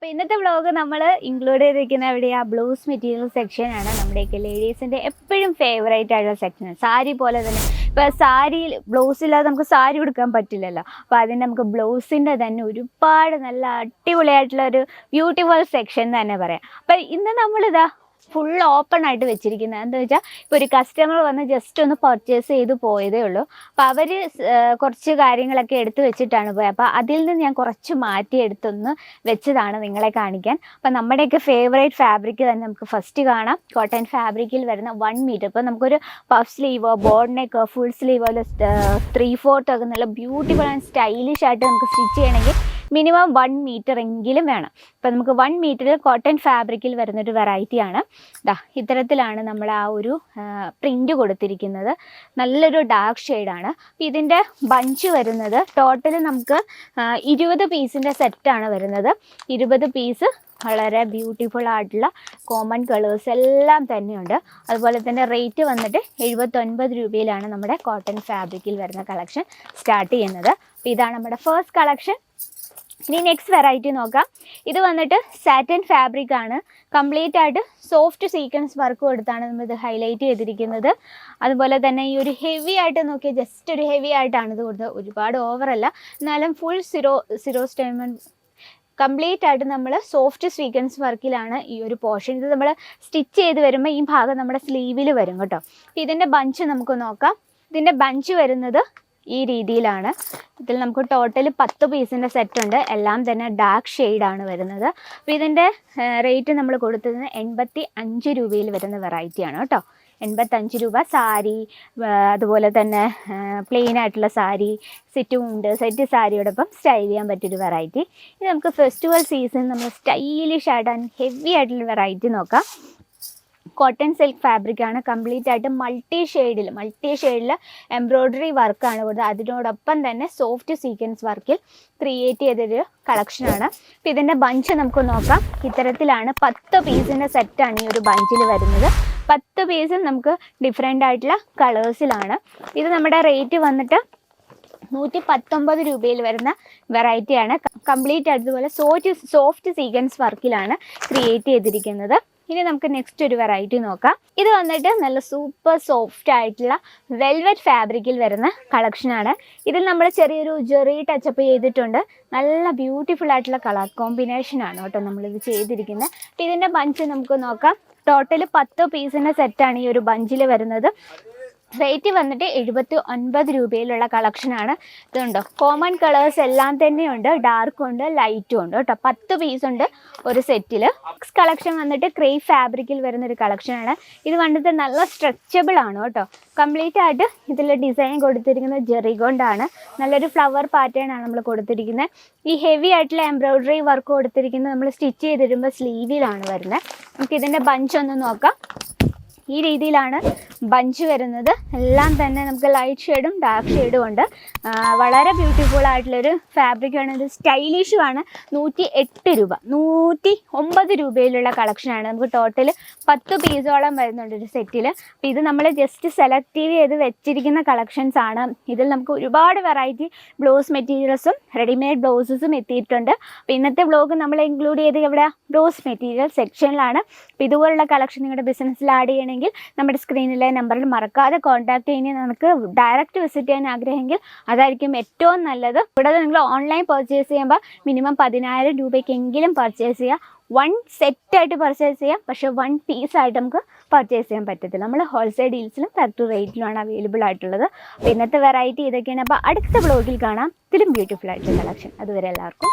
അപ്പോൾ ഇന്നത്തെ വ്ളോഗ് നമ്മൾ ഇൻക്ലൂഡ് ചെയ്തിരിക്കുന്ന എവിടെയാ ബ്ലൗസ് മെറ്റീരിയൽ സെക്ഷൻ ആണ് നമ്മുടെയൊക്കെ ലേഡീസിന്റെ എപ്പോഴും ഫേവറേറ്റ് ആയിട്ടുള്ള സെക്ഷൻ സാരി പോലെ തന്നെ. ഇപ്പോൾ സാരി ബ്ലൗസ് ഇല്ലാതെ നമുക്ക് സാരി കൊടുക്കാൻ പറ്റില്ലല്ലോ. അപ്പോൾ അതിന് നമുക്ക് ബ്ലൗസിന്റെ തന്നെ ഒരുപാട് നല്ല അടിപൊളിയായിട്ടുള്ള ഒരു ബ്യൂട്ടിഫുൾ സെക്ഷൻ തന്നെ പറയാം. അപ്പോൾ ഇന്ന് നമ്മളിതാ ഫുൾ ഓപ്പൺ ആയിട്ട് വെച്ചിരിക്കുന്നത് എന്താ വെച്ചാൽ ഇപ്പോൾ ഒരു കസ്റ്റമർ വന്ന് ജസ്റ്റ് ഒന്ന് പർച്ചേസ് ചെയ്ത് പോയതേ ഉള്ളൂ. അപ്പോൾ അവർ കുറച്ച് കാര്യങ്ങളൊക്കെ എടുത്തു വെച്ചിട്ടാണ് പോയത് അപ്പോൾ അതിൽ നിന്ന് ഞാൻ കുറച്ച് മാറ്റി എടുത്തൊന്ന് വെച്ചതാണ് നിങ്ങളെ കാണിക്കാൻ. അപ്പോൾ നമ്മുടെയൊക്കെ ഫേവറേറ്റ് ഫാബ്രിക് തന്നെ നമുക്ക് ഫസ്റ്റ് കാണാം. കോട്ടൺ ഫാബ്രിക്കിൽ വരുന്ന വൺ മീറ്റർ ഇപ്പോൾ നമുക്കൊരു പഫ് സ്ലീവോ ബോർഡ് നെക്കോ ഫുൾ സ്ലീവോ ത്രീ ഫോർത്തോ ഒക്കെ നല്ല ബ്യൂട്ടിഫുൾ ആൻഡ് സ്റ്റൈലിഷ് ആയിട്ട് നമുക്ക് സ്റ്റിച്ച് ചെയ്യണമെങ്കിൽ മിനിമം വൺ മീറ്റർ എങ്കിലും വേണം. ഇപ്പം നമുക്ക് വൺ മീറ്ററിൽ കോട്ടൺ ഫാബ്രിക്കിൽ വരുന്നൊരു വെറൈറ്റിയാണ് ദാ ഇത്തരത്തിലാണ് നമ്മൾ ആ ഒരു പ്രിന്റ് കൊടുത്തിരിക്കുന്നത്. നല്ലൊരു ഡാർക്ക് ഷെയ്ഡാണ് ഇതിന്റെ ബഞ്ച് വരുന്നത് ടോട്ടൽ നമുക്ക് ഇരുപത് പീസിന്റെ സെറ്റാണ് വരുന്നത്. ഇരുപത് പീസ് വളരെ ബ്യൂട്ടിഫുൾ ആയിട്ടുള്ള കോമൺ കളേഴ്സ് എല്ലാം തന്നെയുണ്ട്. അതുപോലെ തന്നെ റേറ്റ് വന്നിട്ട് എഴുപത്തൊൻപത് രൂപയിലാണ് നമ്മുടെ കോട്ടൺ ഫാബ്രിക്കിൽ വരുന്ന കളക്ഷൻ സ്റ്റാർട്ട് ചെയ്യുന്നത്. അപ്പോൾ ഇതാണ് നമ്മുടെ ഫസ്റ്റ് കളക്ഷൻ ഇനി നെക്സ്റ്റ് വെറൈറ്റി നോക്കാം. ഇത് വന്നിട്ട് സാറ്റൻ ഫാബ്രിക് ആണ്. കംപ്ലീറ്റ് ആയിട്ട് സോഫ്റ്റ് സീക്വൻസ് വർക്ക് കൊടുത്താണ് നമ്മൾ ഇത് ഹൈലൈറ്റ് ചെയ്തിരിക്കുന്നത്. അതുപോലെ തന്നെ ഈ ഒരു ഹെവി ആയിട്ട് നോക്കിയാൽ ജസ്റ്റ് ഒരു ഹെവി ആയിട്ടാണ് ഇത് കൊടുത്തത്. ഒരുപാട് ഓവറല്ല എന്നാലും ഫുൾ സിറോ സിറോ സ്റ്റേമൻ കംപ്ലീറ്റ് ആയിട്ട് നമ്മൾ സോഫ്റ്റ് സ്വീക്വൻസ് വർക്കിലാണ് ഈ ഒരു പോർഷൻ ഇത് നമ്മൾ സ്റ്റിച്ച് ചെയ്ത് വരുമ്പോൾ ഈ ഭാഗം നമ്മുടെ സ്ലീവിൽ വരും കേട്ടോ. ഇതിന്റെ ബഞ്ച് നമുക്ക് നോക്കാം. ഇതിന്റെ ബഞ്ച് വരുന്നത് ഈ രീതിയിലാണ്. ഇതിൽ നമുക്ക് ടോട്ടൽ പത്ത് പീസിന്റെ സെറ്റ് ഉണ്ട്. എല്ലാം തന്നെ ഡാർക്ക് ഷെയ്ഡാണ് വരുന്നത്. അപ്പോൾ ഇതിന്റെ റേറ്റ് നമ്മൾ കൊടുത്തത് എൺപത്തി അഞ്ച് രൂപയിൽ വരുന്ന വെറൈറ്റിയാണ് കേട്ടോ. എൺപത്തഞ്ച് രൂപ സാരി അതുപോലെ തന്നെ പ്ലെയിൻ ആയിട്ടുള്ള സാരി സെറ്റും ഉണ്ട്. സെറ്റ് സാരിയോടൊപ്പം സ്റ്റൈൽ ചെയ്യാൻ പറ്റിയൊരു വെറൈറ്റി ഇത് നമുക്ക് ഫെസ്റ്റിവൽ സീസൺ നമ്മൾ സ്റ്റൈലിഷ് ആയിട്ട് ആൻഡ് ഹെവി ആയിട്ടുള്ള വെറൈറ്റി നോക്കാം. കോട്ടൺ സിൽക്ക് ഫാബ്രിക് ആണ് കംപ്ലീറ്റ് ആയിട്ട് മൾട്ടി ഷെയ്ഡിൽ മൾട്ടി ഷെയ്ഡിൽ എംബ്രോയ്ഡറി വർക്കാണ് കൊടുത്തത് അതിനോടൊപ്പം തന്നെ സോഫ്റ്റ് സീക്വൻസ് വർക്കിൽ ക്രിയേറ്റ് ചെയ്തൊരു കളക്ഷനാണ് അപ്പോൾ ഇതിന്റെ ബഞ്ച് നമുക്ക് നോക്കാം. ഇത്തരത്തിലാണ് പത്ത് പീസിന്റെ സെറ്റാണ് ഈ ഒരു ബഞ്ചിൽ വരുന്നത്. പത്ത് പീസും നമുക്ക് ഡിഫറെന്റ് ആയിട്ടുള്ള കളേഴ്സിലാണ് ഇത് നമ്മുടെ റേറ്റ് വന്നിട്ട് നൂറ്റി പത്തൊമ്പത് രൂപയിൽ വരുന്ന വെറൈറ്റിയാണ് കംപ്ലീറ്റ് അതുപോലെ സോഫ്റ്റ് സോഫ്റ്റ് സീക്വൻസ് വർക്കിലാണ് ക്രിയേറ്റ് ചെയ്തിരിക്കുന്നത്. ഇനി നമുക്ക് നെക്സ്റ്റ് ഒരു വെറൈറ്റി നോക്കാം. ഇത് വന്നിട്ട് നല്ല സൂപ്പർ സോഫ്റ്റ് ആയിട്ടുള്ള വെൽവെറ്റ് ഫാബ്രിക്കിൽ വരുന്ന കളക്ഷനാണ് ഇതിൽ നമ്മൾ ചെറിയൊരു ജെറി ടച്ചപ്പ് ചെയ്തിട്ടുണ്ട്. നല്ല ബ്യൂട്ടിഫുൾ ആയിട്ടുള്ള കളർ കോമ്പിനേഷൻ ആണ് കേട്ടോ നമ്മളിത് ചെയ്തിരിക്കുന്നത്. അപ്പം ഇതിന്റെ ബഞ്ച് നമുക്ക് നോക്കാം. ടോട്ടൽ പത്ത് പീസിന്റെ സെറ്റാണ് ഈ ഒരു ബഞ്ചിൽ വരുന്നത്. റേറ്റ് വന്നിട്ട് എഴുപത്തി ഒൻപത് രൂപയിലുള്ള കളക്ഷനാണ് ഇതുണ്ടോ? കോമൺ കളേഴ്സ് എല്ലാം തന്നെയുണ്ട്. ഡാർക്കും ഉണ്ട് ലൈറ്റും ഉണ്ട് കേട്ടോ. പത്ത് പീസ് ഉണ്ട് ഒരു സെറ്റിൽ നെക്സ്റ്റ് കളക്ഷൻ വന്നിട്ട് ക്രേ ഫാബ്രിക്കിൽ വരുന്ന ഒരു കളക്ഷനാണ് ഇത് വന്നിട്ട് നല്ല സ്ട്രെച്ചബിൾ ആണ് കേട്ടോ. കംപ്ലീറ്റ് ആയിട്ട് ഇതിൽ ഡിസൈൻ കൊടുത്തിരിക്കുന്നത് ജെറി കൊണ്ടാണ് നല്ലൊരു ഫ്ലവർ പാറ്റേൺ ആണ് നമ്മൾ കൊടുത്തിരിക്കുന്നത് ഈ ഹെവി ആയിട്ടുള്ള എംബ്രോയിഡറി വർക്ക് കൊടുത്തിരിക്കുന്നത് നമ്മൾ സ്റ്റിച്ച് ചെയ്തിരുമ്പോൾ സ്ലീവിലാണ് വരുന്നത് നമുക്ക് ഇതിന്റെ ബഞ്ച് ഒന്ന് നോക്കാം. ഈ രീതിയിലാണ് ബഞ്ച് വരുന്നത്. എല്ലാം തന്നെ നമുക്ക് ലൈറ്റ് ഷെയ്ഡും ഡാർക്ക് ഷെയ്ഡും ഉണ്ട്. വളരെ ബ്യൂട്ടിഫുൾ ആയിട്ടുള്ളൊരു ഫാബ്രിക്കാണ് ഇത് സ്റ്റൈലിഷുമാണ് നൂറ്റി എട്ട് രൂപ. നൂറ്റി ഒമ്പത് രൂപയിലുള്ള കളക്ഷനാണ് നമുക്ക് ടോട്ടൽ പത്ത് പീസോളം വരുന്നുണ്ട് ഒരു സെറ്റിൽ അപ്പോൾ ഇത് നമ്മൾ ജസ്റ്റ് സെലക്റ്റീവ് ചെയ്ത് വെച്ചിരിക്കുന്ന കളക്ഷൻസ് ആണ്. ഇതിൽ നമുക്ക് ഒരുപാട് വെറൈറ്റി ബ്ലൗസ് മെറ്റീരിയൽസും റെഡിമെയ്ഡ് ബ്ലൗസസും എത്തിയിട്ടുണ്ട്. അപ്പോൾ ഇന്നത്തെ വ്ലോഗ് നമ്മൾ ഇൻക്ലൂഡ് ചെയ്ത് ഇവിടെ ബ്ലൗസ് മെറ്റീരിയൽ സെക്ഷനിലാണ് അപ്പോൾ ഇതുപോലുള്ള കളക്ഷൻ നിങ്ങളുടെ ബിസിനസ്സിൽ ആഡ് ചെയ്യണമെങ്കിൽ നമ്മുടെ സ്ക്രീനിലെ നമ്പറിൽ മറക്കാതെ കോൺടാക്ട് ചെയ്യുന്ന നമുക്ക് ഡയറക്റ്റ് വിസിറ്റ് ചെയ്യാൻ ആഗ്രഹമെങ്കിൽ അതായിരിക്കും ഏറ്റവും നല്ലത്. കൂടാതെ നിങ്ങൾ ഓൺലൈൻ പർച്ചേസ് ചെയ്യുമ്പോൾ മിനിമം പതിനായിരം രൂപയ്ക്കെങ്കിലും പർച്ചേസ് ചെയ്യുക വൺ സെറ്റായിട്ട് പർച്ചേസ് ചെയ്യാം. പക്ഷേ വൺ പീസായിട്ട് നമുക്ക് പർച്ചേസ് ചെയ്യാൻ പറ്റത്തില്ല. നമ്മൾ ഹോൾസെയിൽ ഡീൽസിലും ഫാക്ടറി റേറ്റിലുമാണ് അവൈലബിൾ ആയിട്ടുള്ളത്. അപ്പോൾ ഇന്നത്തെ വെറൈറ്റി ഇതൊക്കെയാണ്. അപ്പോൾ അടുത്ത ബ്ലോഗിൽ കാണാം. ഇതിലും ബ്യൂട്ടിഫുൾ ആയിട്ടുള്ള കളക്ഷൻ അതുവരെ എല്ലാവർക്കും